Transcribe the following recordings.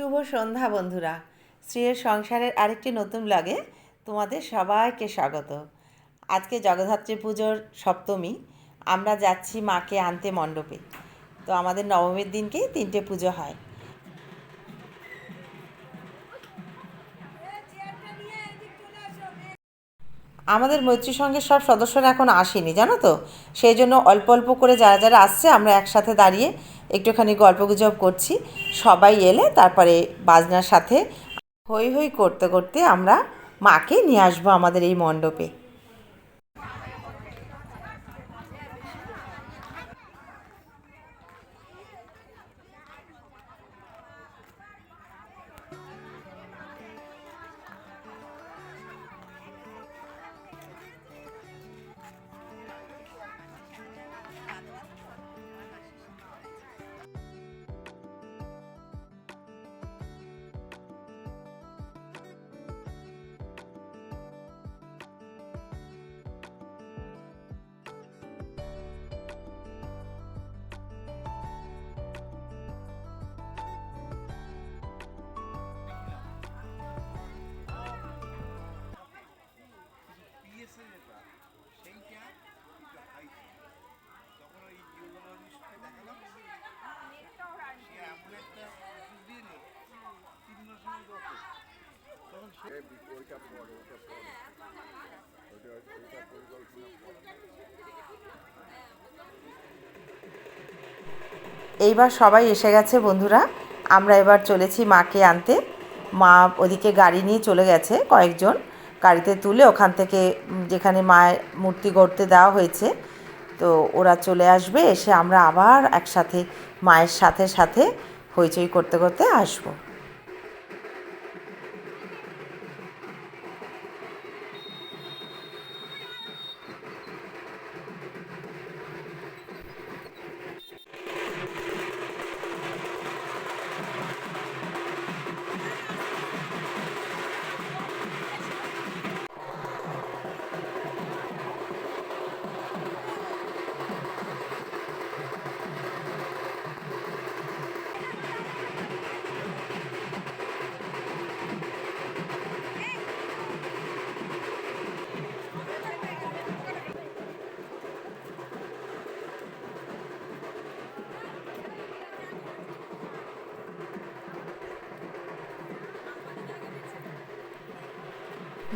শুভ সন্ধ্যা বন্ধুরা। স্ত্রীর সংসারের আরেকটি নতুন ব্লগে তোমাদের সবাইকে স্বাগত। আজকে জগদ্ধাত্রী পুজোর সপ্তমী। আমরা যাচ্ছি মাকে আনতে মণ্ডপে। তো আমাদের নবমীর দিনকেই তিনটে পুজো হয়। আমাদের মৈত্রী সঙ্গে সব সদস্যরা এখন আসেনি, জানো তো? সেই জন্য অল্প অল্প করে যারা যারা আসছে, আমরা একসাথে দাঁড়িয়ে একটুখানি গল্পগুজব করছি। সবাই এলে তারপরে বাজনার সাথে হই হই করতে করতে আমরা মাকে নিয়ে আসব আমাদের এই মণ্ডপে। সে ওইটা পরে ওটা পরে ওইটা ওইটা পরিকল্পনা এইবার সবাই এসে গেছে, বন্ধুরা। আমরা এবার চলেছি মাকে আনতে। মা ওদিকে গাড়ি নিয়ে চলে গেছে কয়েকজন। গাড়িতে তুলে ওখান থেকে যেখানে মায়ের মূর্তি গড়তে দেওয়া হয়েছে, তো ওরা চলে আসবে। এসে আমরা আবার একসাথে, মায়ের সাথে সাথে হইচই করতে করতে আসব।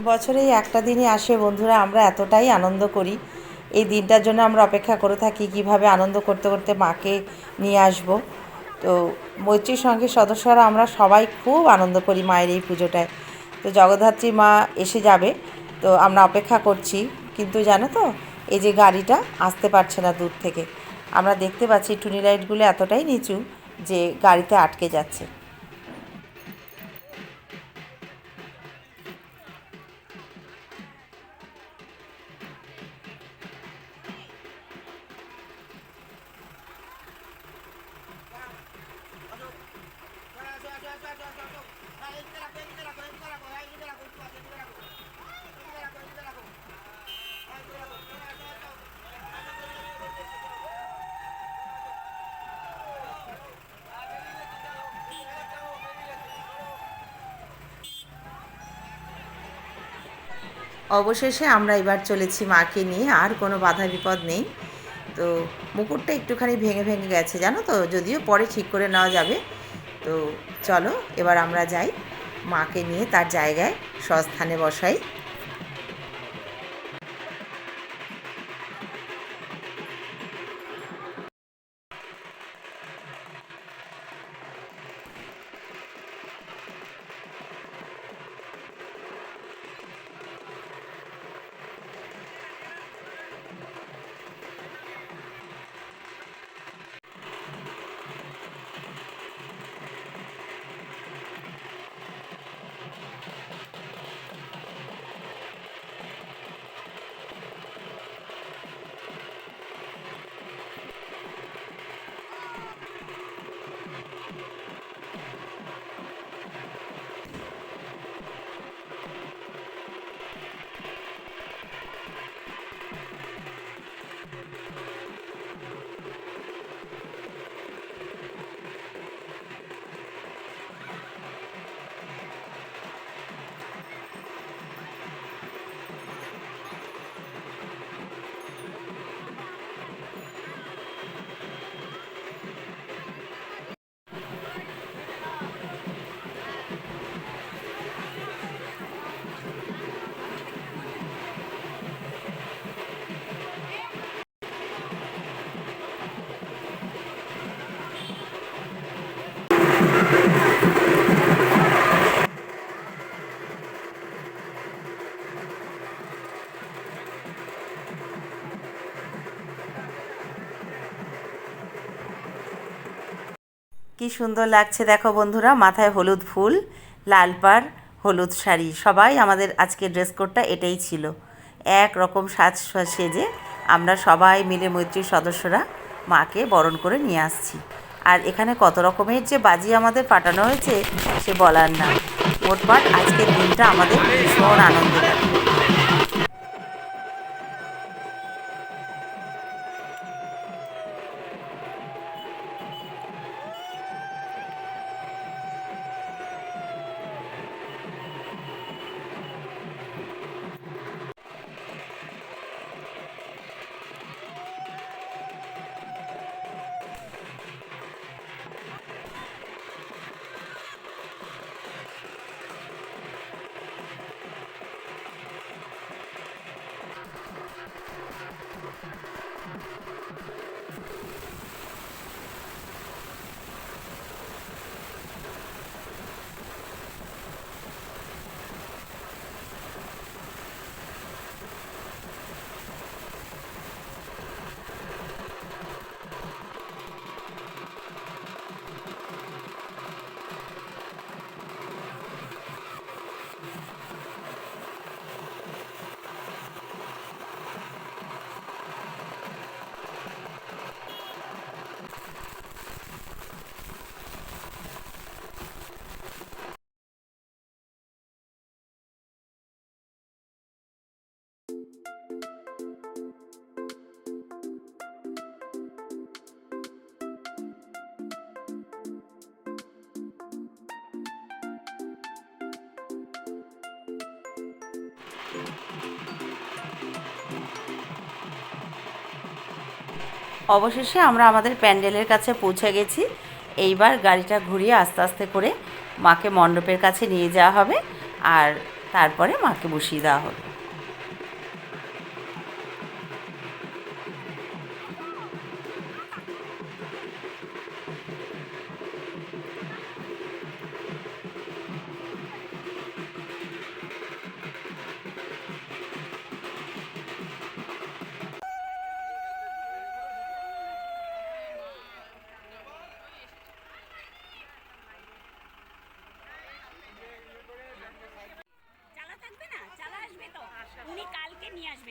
বছরে একটা দিনই আসে, বন্ধুরা, আমরা এতটাই আনন্দ করি। এই দিনটার জন্য আমরা অপেক্ষা করে থাকি কীভাবে আনন্দ করতে করতে মাকে নিয়ে আসব। তো মৈত্রী সঙ্গের সদস্যরা আমরা সবাই খুব আনন্দ করি মায়ের এই পুজোটায়। তো জগদ্ধাত্রী মা এসে যাবে, তো আমরা অপেক্ষা করছি। কিন্তু জানো তো, এই যে গাড়িটা আসতে পারছে না দূর থেকে। আমরা দেখতে পাচ্ছি টুনি লাইটগুলো এতটাই নিচু যে গাড়িতে আটকে যাচ্ছে। অবশেষে আমরা এবার চলেছি মাকে নিয়ে, আর কোনো বাধা বিপদ নেই। তো মুকুটটা একটুখানি ভেঙে ভেঙে গেছে, জানো তো? যদিও পরে ঠিক করে নেওয়া যাবে। তো চলো, এবার আমরা যাই মাকে নিয়ে তার জায়গায় স্বস্থানে বসাই। কি সুন্দর লাগছে দেখো বন্ধুরা, মাথায় হলুদ ফুল, লাল পাড়, হলুদ শাড়ি, সবাই আমাদের আজকে ড্রেস কোডটা এটাই ছিল। এক রকম সাজ সেজে আমরা সবাই মিলে মৈত্রীর সদস্যরা মাকে বরণ করে নিয়ে আসছি। আর এখানে কত রকমের যে বাজি আমাদের ফাটানো হয়েছে, সে বলার না। মোটমাট আজকের দিনটা আমাদের ভীষণ আনন্দের। অবশেষে আমরা আমাদের প্যান্ডেলের কাছে পৌঁছে গেছি। এইবার গাড়িটা ঘুরিয়ে আস্তে আস্তে করে মাকে মণ্ডপের কাছে নিয়ে যাওয়া হবে আর তারপরে মাকে বসিয়ে দেওয়া হবে।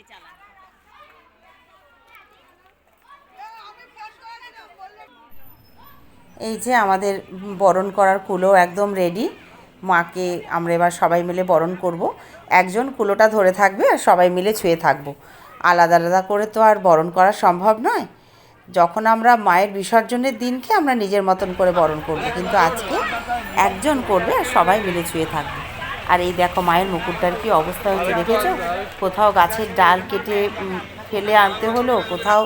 চালা এই যে আমাদের বরণ করার কুলো একদম রেডি মাকে আমরা এবার সবাই মিলে বরণ করব। একজন কুলোটা ধরে থাকবে আর সবাই মিলে ছুঁয়ে থাকব। আলাদা আলাদা করে তো আর বরণ করা সম্ভব নয়। যখন আমরা মায়ের বিসর্জনের দিনকে আমরা নিজের মতন করে বরণ করব, কিন্তু আজকে একজন করবে আর সবাই মিলে ছুঁয়ে থাকবে। আর এই দেখো মায়ের মুকুটটার কি অবস্থা হয়েছে দেখেছ? কোথাও গাছের ডাল কেটে ফেলে আনতে হলো, কোথাও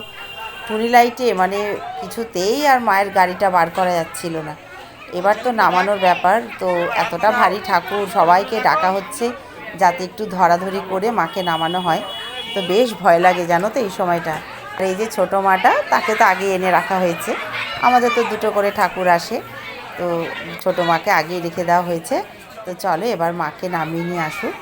টুনি লাইটে মানে কিছুতেই আর মায়ের গাড়িটা বার করা যাচ্ছিল না। এবার তো নামানোর ব্যাপার, তো এতটা ভারী ঠাকুর সবাইকে ডাকা হচ্ছে যাতে একটু ধরাধরি করে মাকে নামানো হয়। তো বেশ ভয় লাগে জানো তো এই সময়টা। আর এই যে ছোটো মাটা, তাকে তো আগে এনে রাখা হয়েছে। আমাদের তো দুটো করে ঠাকুর আসে, তো ছোটো মাকে আগেই রেখে দেওয়া হয়েছে। তো চলো এবার মাকে নামিয়ে নিয়ে আসুক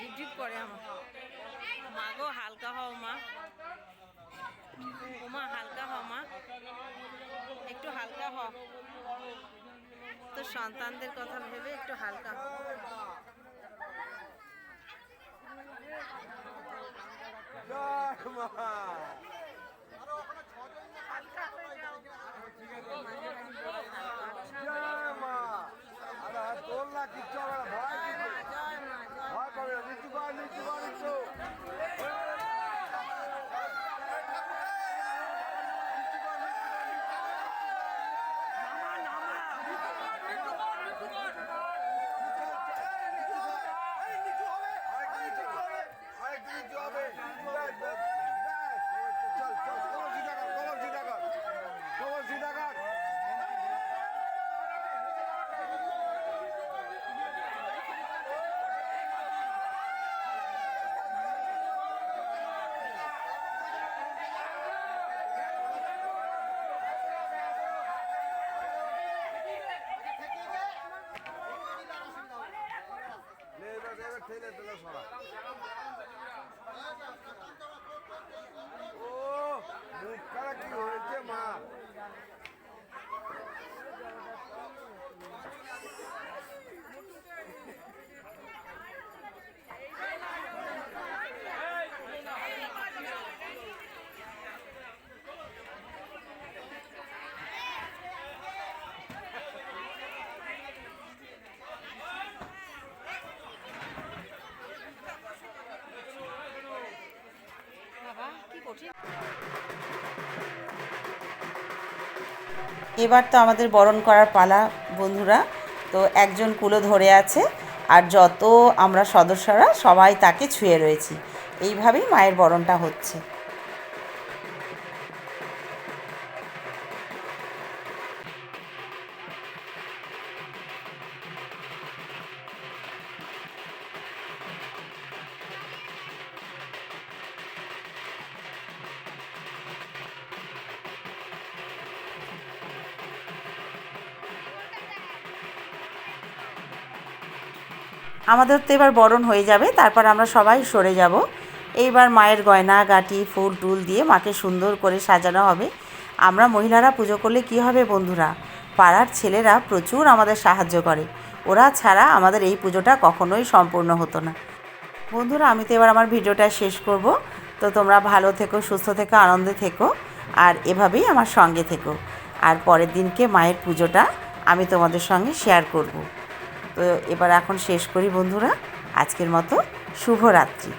ঢিপ ঢিপ করে আমার মা গো হালকা হও মা ও মা হালকা হও মা একটু হালকা হ তোর সন্তানদের কথা ভেবে একটু হালকা হ জয় মা জয় মা আরে তোর না কিচ্ছু হবে না ভয় কিচ্ছু ভয় পাবে না নিচু কর নিচু কর নিচু আরেকটু নিচু হবে ব্যাস, ব্যাস, ব্যাস। তোকে সরা ও মুখখানা কি হয়েছে মা বাবা কি এবার তো আমাদের বরণ করার পালা, বন্ধুরা। তো একজন কুলো ধরে আছে, আর যত আমরা সদস্যরা, সবাই তাকে ছুঁয়ে রয়েছি। এইভাবেই মায়ের বরণটা হচ্ছে। আমাদের তো এবার বরণ হয়ে যাবে, তারপর আমরা সবাই সরে যাব। এইবার মায়ের গয়না গাটি ফুল, টুল দিয়ে মাকে সুন্দর করে সাজানো হবে। আমরা মহিলারা পুজো করলে কি হবে বন্ধুরা? পাড়ার ছেলেরা প্রচুর আমাদের সাহায্য করে। ওরা ছাড়া আমাদের এই পুজোটা কখনোই সম্পূর্ণ হতো না। বন্ধুরা, আমি তো এবার আমার ভিডিওটা শেষ করব। তো তোমরা ভালো থেকো, সুস্থ থেকো, আনন্দে থেকো, আর এভাবেই আমার সঙ্গে থেকো। আর পরের দিনকে মায়ের পুজোটা আমি তোমাদের সঙ্গে শেয়ার করব। তো এবার এখন শেষ করি বন্ধুরা। আজকের মতো শুভরাত্রি।